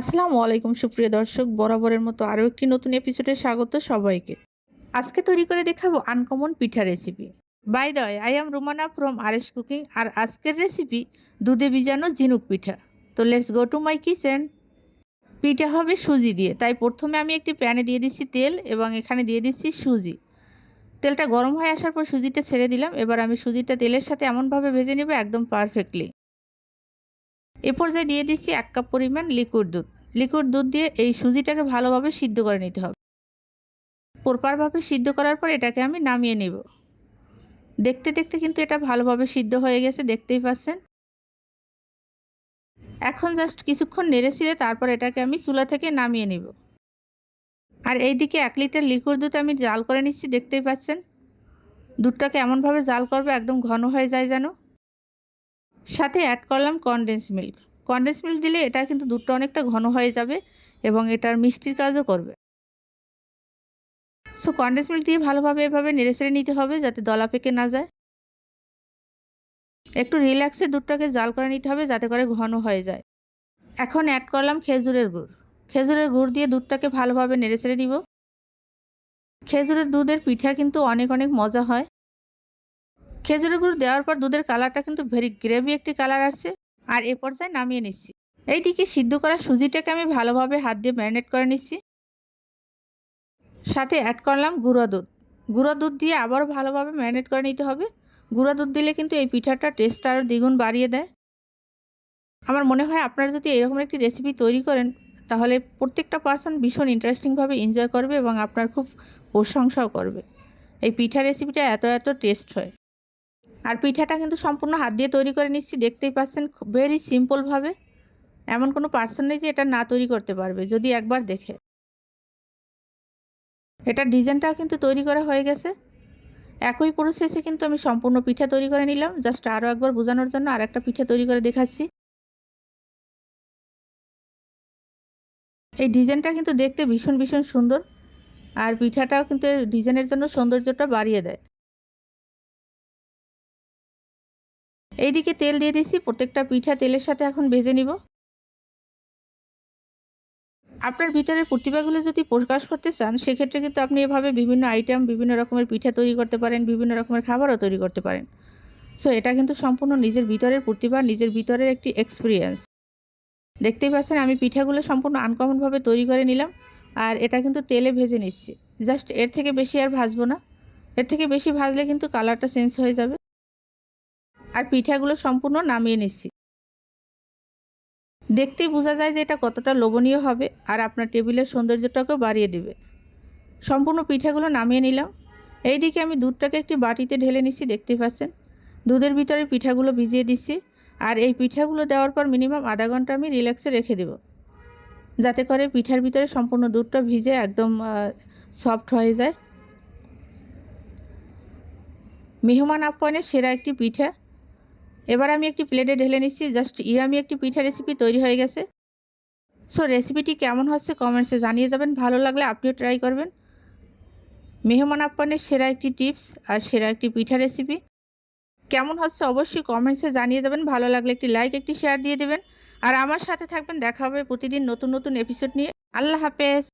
আসসালামু আলাইকুম, সুপ্রিয় দর্শক, বরাবরের মতো আরও একটি নতুন এপিসোডে স্বাগত সবাইকে। আজকে তৈরি করে দেখাবো uncommon pitha recipe by the I am Rumana from R S cooking আর আজকের রেসিপি দুধে ভিজানো ঝিনুক পিঠা। তো let's go to my kitchen পিঠা হবে সুজি দিয়ে। তাই প্রথমে আমি একটি প্যানে দিয়ে দিচ্ছি তেল এবং এখানে দিয়ে দিচ্ছি সুজি। তেলটা গরম হয়ে আসার পর সুজিটা ছেড়ে দিলাম। এবার আমি সুজিটা তেলের সাথে এমনভাবে ভেজে নেব একদম পারফেক্টলি এ পর্যায়ে দিয়ে দিচ্ছি এক কাপ পরিমাণ লিকুইড দুধ। লিকুইড দুধ দিয়ে এই সুজিটাকে ভালোভাবে সিদ্ধ করে নিতে হবে। প্রপারভাবে সিদ্ধ করার পর এটাকে আমি নামিয়ে নেব। দেখতে দেখতে কিন্তু এটা ভালোভাবে সিদ্ধ হয়ে গেছে, দেখতেই পাচ্ছেন। এখন জাস্ট কিছুক্ষণ নেড়ে ছিঁড়ে তারপর এটাকে আমি চুলা থেকে নামিয়ে নিব। আর এইদিকে এক লিটার লিকুইড দুধ আমি জাল করে নিচ্ছি, দেখতেই পাচ্ছেন। দুধটাকে এমনভাবে জাল করবে, একদম ঘন হয়ে যায় যেন। সাথে অ্যাড করলাম কনডেন্স মিল্ক কনডেন্স মিল্ক দিলে এটা কিন্তু দুধটা অনেকটা ঘন হয়ে যাবে এবং এটার মিষ্টির কাজও করবে। সো কনডেন্স মিল্ক দিয়ে ভালোভাবে এভাবে নেড়ে ছেড়ে নিতে হবে যাতে দলা পেকে না যায়। একটু রিল্যাক্সে দুধটাকে জাল করে নিতে হবে যাতে করে ঘন হয়ে যায়। এখন অ্যাড করলাম খেজুরের গুড়। খেজুরের গুড় দিয়ে দুধটাকে ভালোভাবে নেড়ে ছেড়ে নিব। খেজুরের দুধের পিঠা কিন্তু অনেক অনেক মজা হয়। খেজুরের গুড় দেওয়ার পর দুধের কালারটা কিন্তু ভেরি গ্রেভি একটি কালার আসছে। আর এ পর্যায়ে নামিয়ে নিচ্ছি। এইদিকে সিদ্ধ করা সুজিটাকে আমি ভালোভাবে হাত দিয়ে ম্যারিনেট করে নিচ্ছি। সাথে অ্যাড করলাম গুঁড়ো দুধ। গুঁড়ো দুধ দিয়ে আবারও ভালোভাবে ম্যারিনেট করে নিতে হবে। গুঁড়ো দুধ দিলে কিন্তু এই পিঠাটা টেস্ট আরও দ্বিগুণ বাড়িয়ে দেয়। আমার মনে হয় আপনারা যদি এরকম একটি রেসিপি তৈরি করেন, তাহলে প্রত্যেকটা পার্সন ভীষণ ইন্টারেস্টিংভাবে এনজয় করবে এবং আপনার খুব প্রশংসাও করবে। এই পিঠা রেসিপিটা এত এত টেস্ট হয়। আর পিঠাটা কিন্তু সম্পূর্ণ হাত দিয়ে তৈরি করে নিচ্ছি, দেখতেই পাচ্ছেন ভেরি সিম্পলভাবে এমন কোনো পার্সন নেই যে এটা না তৈরি করতে পারবে, যদি একবার দেখে। এটা ডিজাইনটাও কিন্তু তৈরি করা হয়ে গেছে। একই প্রসেসে কিন্তু আমি সম্পূর্ণ পিঠা তৈরি করে নিলাম। জাস্ট আরও একবার বোঝানোর জন্য আর একটা পিঠা তৈরি করে দেখাচ্ছি। এই ডিজাইনটা কিন্তু দেখতে ভীষণ ভীষণ সুন্দর। আর পিঠাটাও কিন্তু ডিজাইনের জন্য সৌন্দর্যটা বাড়িয়ে দেয়। এইদিকে তেল দিয়ে দিচ্ছি প্রত্যেকটা পিঠা তেলের সাথে এখন ভেজে নিব। আপনার ভিতরের প্রতিভাগুলো যদি প্রকাশ করতে চান, সেক্ষেত্রে কিন্তু আপনি এভাবে বিভিন্ন আইটেম বিভিন্ন রকমের পিঠা তৈরি করতে পারেন, বিভিন্ন রকমের খাবারও তৈরি করতে পারেন। সো এটা কিন্তু সম্পূর্ণ নিজের ভিতরের প্রতিভা, নিজের ভিতরের একটি এক্সপিরিয়েন্স দেখতেই পাচ্ছেন, আমি পিঠাগুলো সম্পূর্ণ আনকমনভাবে তৈরি করে নিলাম, আর এটা কিন্তু তেলে ভেজে নিচ্ছি। জাস্ট এর থেকে বেশি আর ভাজবো না। এর থেকে বেশি ভাজলে কিন্তু কালারটা চেঞ্জ হয়ে যাবে। আর পিঠাগুলো সম্পূর্ণ নামিয়ে নিচ্ছি। দেখতেই বোঝা যায় যে এটা কতটা লোভনীয় হবে আর আপনার টেবিলের সৌন্দর্যটাকেও বাড়িয়ে দেবে। সম্পূর্ণ পিঠাগুলো নামিয়ে নিলাম। এইদিকে আমি দুধটাকে একটি বাটিতে ঢেলে নিচ্ছি দেখতে পাচ্ছেন। দুধের ভিতরে পিঠাগুলো ভিজিয়ে দিচ্ছি আর এই পিঠাগুলো দেওয়ার পর মিনিমাম আধা ঘণ্টা আমি রিল্যাক্সে রেখে দেব। যাতে করে পিঠার ভিতরে সম্পূর্ণ দুধটা ভিজে একদম সফট হয়ে যায়। মেহমান আপ্যায়নের সেরা একটি পিঠা। এবার আমি একটি প্লেটে ঢেলে নিচ্ছি। জাস্ট ইয়ামি একটি পিঠা রেসিপি তৈরি হয়ে গেছে। সো রেসিপিটি কেমন হচ্ছে কমেন্টসে জানিয়ে যাবেন। ভালো লাগলে আপনিও ট্রাই করবেন। মেহমান আপ্যানের সেরা একটি টিপস আর সেরা একটি পিঠা রেসিপি কেমন হচ্ছে অবশ্যই কমেন্টসে জানিয়ে যাবেন। ভালো লাগলে একটি লাইক একটি শেয়ার দিয়ে দেবেন। আর আমার সাথে থাকবেন। দেখা হবে প্রতিদিন নতুন নতুন এপিসোড নিয়ে। আল্লাহ হাফেজ।